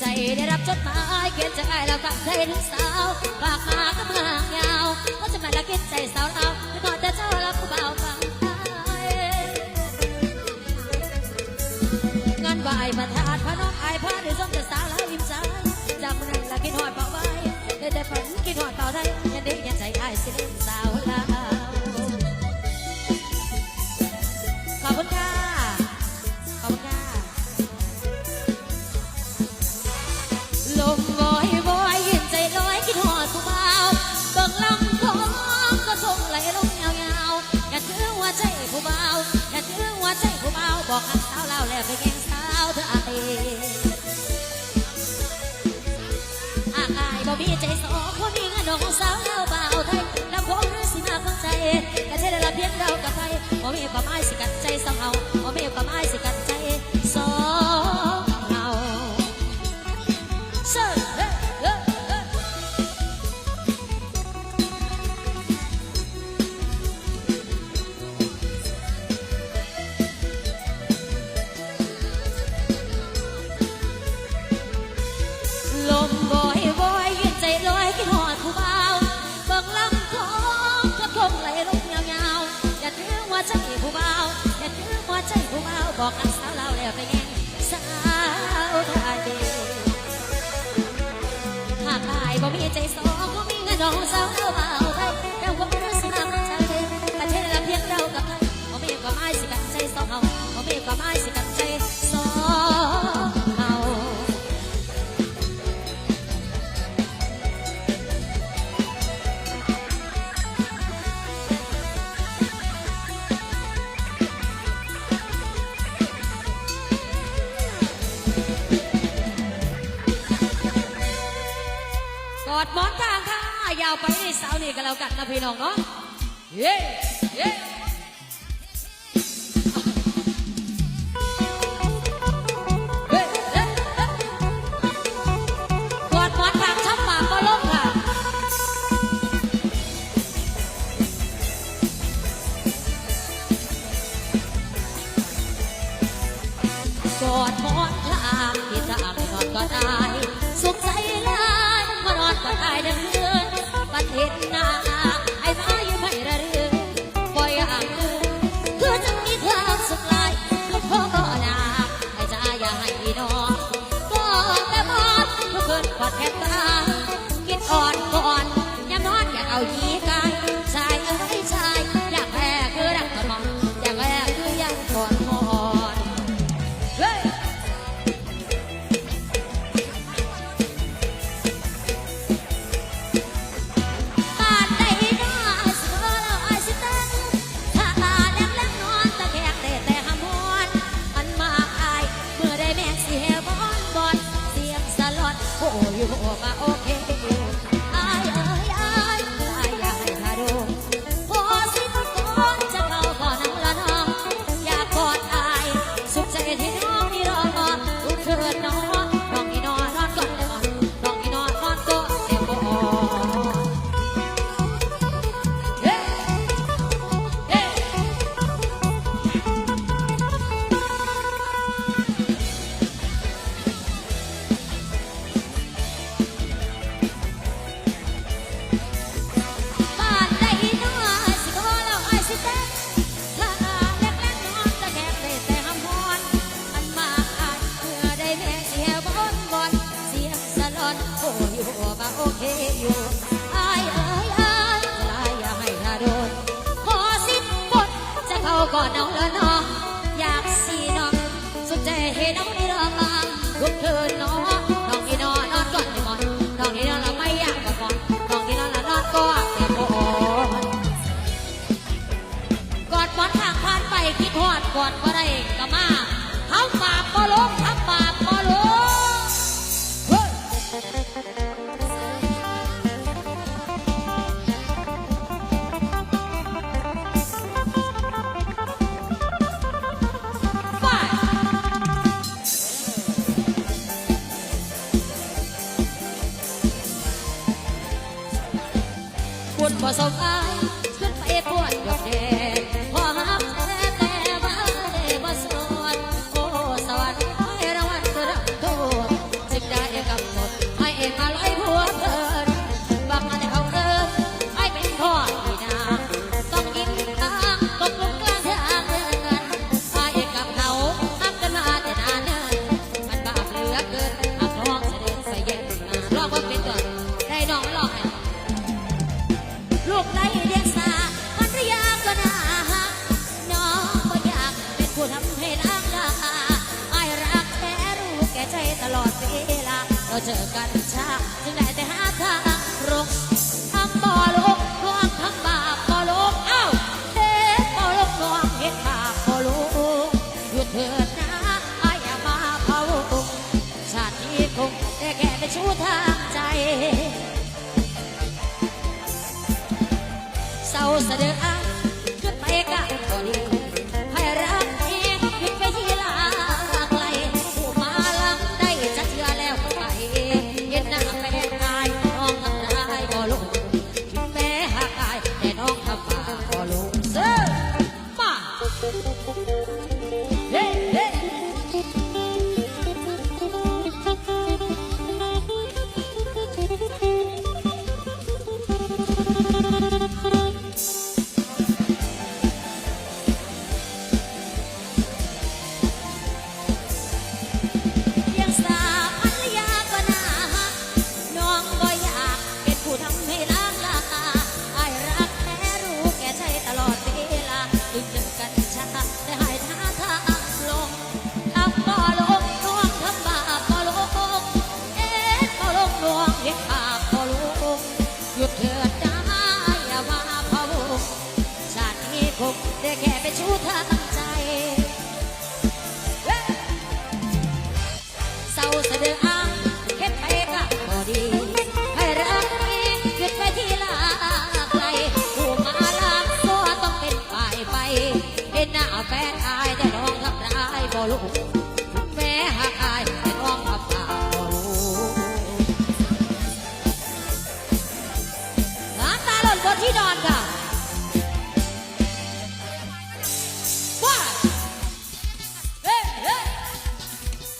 ใจ ได้รับจดหมายเขียนจากไอ้เรากับใจถึสาวฝากมาก็เมาองยาวก็จะมาละคิดใจสาวเราไม่พอจะเจ้ารักผู้เบาฟังงานวายประทานพระน้องไอ้พระหรือส้มจะสาวลาอิ่มใจจากมันนั้นละคิดหอดเป่าไว้ได้แต่ฝันคิดหอดเบาได้ยันเด็กยันใจไอ้สิเล่น อกงาวไทยอามีใจสองคนนี้น้องสาวเล่าบ่าวไทยลำโพงสิมาฟังใจกระเทศละเพียงเรากระไทยบ่มีความหมายสิกัดใจสางเฮาบ่มีความหมายสิกัด สเข้ามาเอาไปแต่ว่าไม่เทำใจประเพียงเรากับเขาไม่ความหมาสิกันใจสองเขาเขาไม่ความหมาสิกันใจสองเขาอดมอนทางค่ะายาวไปในสาวนี่ก็แล้วกันนะพี่น้องเนาะเย้เย้อดหมอนลามที่สามกอดก็ได้ น้องละน้อง for so เด้ไปกะก่อนให้รักแท้ขึ้นไปลาไกลผู้มาลำได้เชื่อแล้วไปเย็นหน้าแฟนกายมองกัายบ่ลง ลูกแม่หากายให้้องพับตาน้ำตาหล่นบนที่นอนค่ะว้าเฮ้เฮ้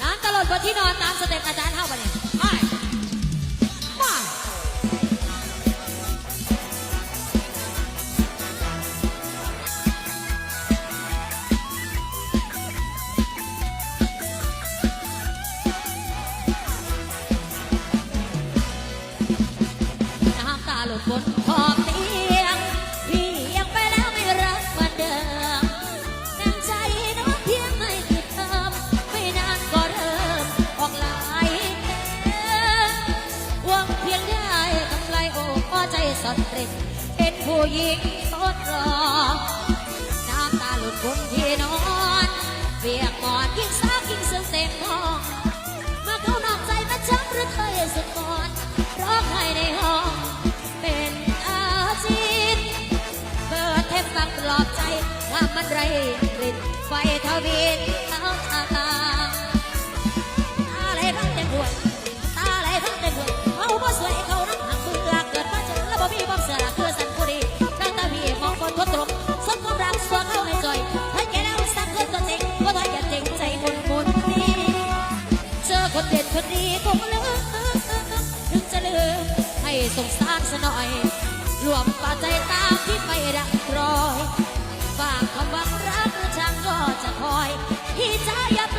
น้ำตาหล่นบนที่นอนตามสเต็ปอาจารย์ ผู้หญิงสดรอน้ำตาหลุดบนที่นอนเปียกหมอนยิ่งสากยิ่งเสื่อมเต็มห้อง เมื่อเขานอกใจมาช้ำหรือเธอสุดก่อน เธอดีคงเลิกถึงจะลืมให้สงสารซะหน่อยรวมป่าใจตามที่ไปดักรอยฝากคำว่ารักหรือช่างก็จะคอย ที่จะยับ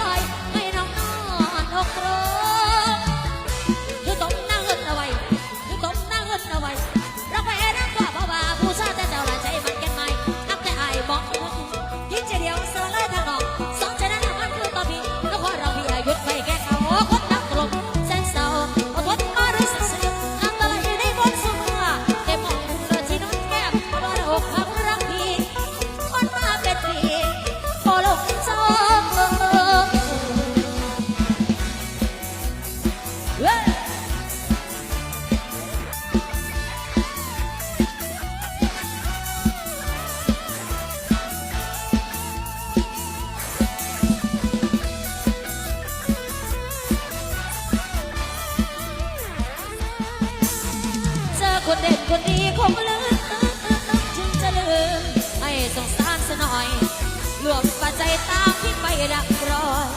ผมลืมถึงจะลืมไม่สงสารซะหน่อยรวมปัจจัยตามที่ไปดักรอย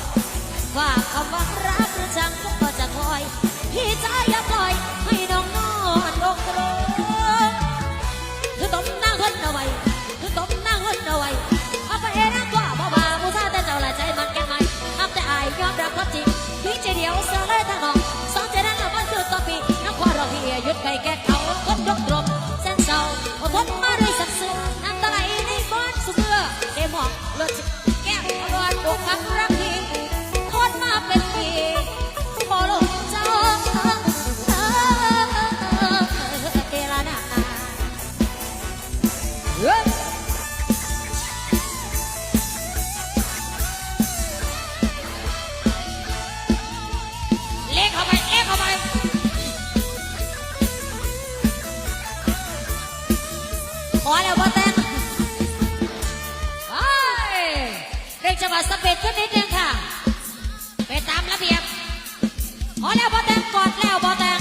ว่าคำว่ารักหรือจังก็จะคอย พี่จ้อย่าปล่อย อแล้วบ่แต่งกอดแล้วบ่แต่ง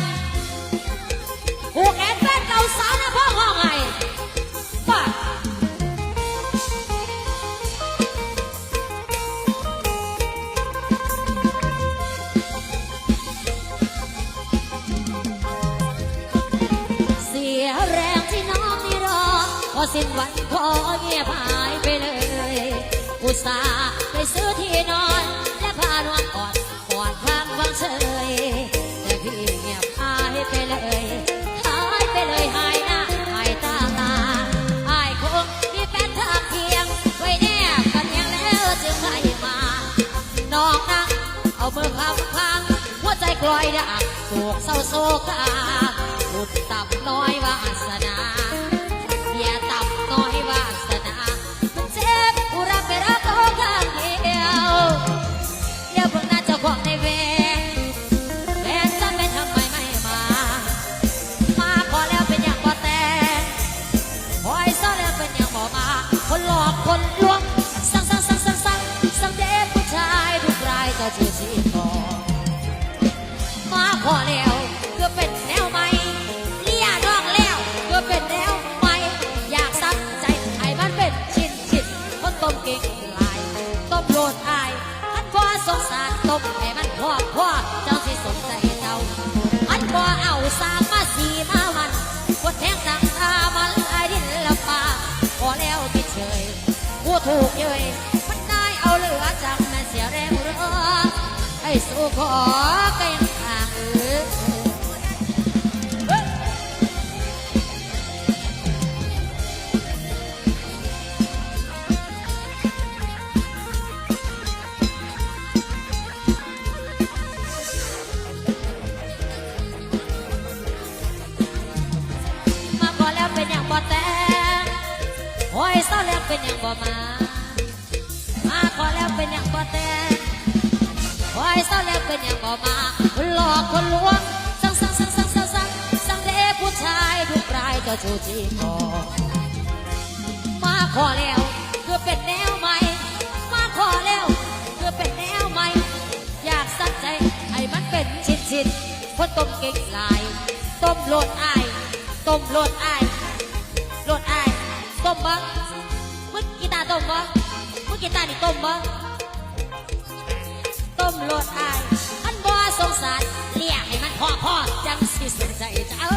ผูกแขนแฟนเก่าสาวนะพ่อห้องไห้ป้าเสียแรงที่น้องนี่รอพอสิ้นวันพอเงียบหายไปเลย อุตส่าห์ไปซื้อที่นอนและพานอนกอด เฉยแต่พี่เงียบหายไปเลยหายไปเลยหายหน้าหายตาตาหายคงมีแฟนทางเทียง ไว้แนบกันยังแล้วจึงให้มาน้องนั่งเอามือคำพังหัวใจกลอยดักโศกเศร้าโศกาอุดตับน้อยวาสนา ใเศร้าแล้วเป็นอย่างบ่มาหลอกคนลวงสั่งสั่งสั่งสั่งสั่งสั่งสั่งเด็กผู้ชายทุกรายก็ชูจีคอมาขอแล้วเพื่อเป็นแนวใหม่ มาขอแล้วเพื่อเป็นแนวใหม่ อยากสักใจให้มันเป็นชิ้นชิ้นคนต้มเก่งหลายต้มโลดอายต้มโลดอายโลดอายต้มบ่มึงกีตาร์ต้มบ่มึงกีตาร์นี่ต้มบ่ต้ มโลดอาย มันบ่สงสารเลี้ยกให้มันพ่อพ่อจังสิสนใจเจ้า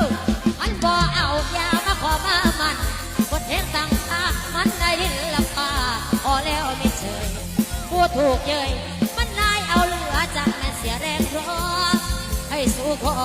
มันบ่เอายามาขอมามันบทเห็นต่างตามันได้ดินลำปาพอแล้วไม่เฉยผู้ถูกเยยมันนายเอาเหลือจากนั้เสียแรงรอให้สู้ขอ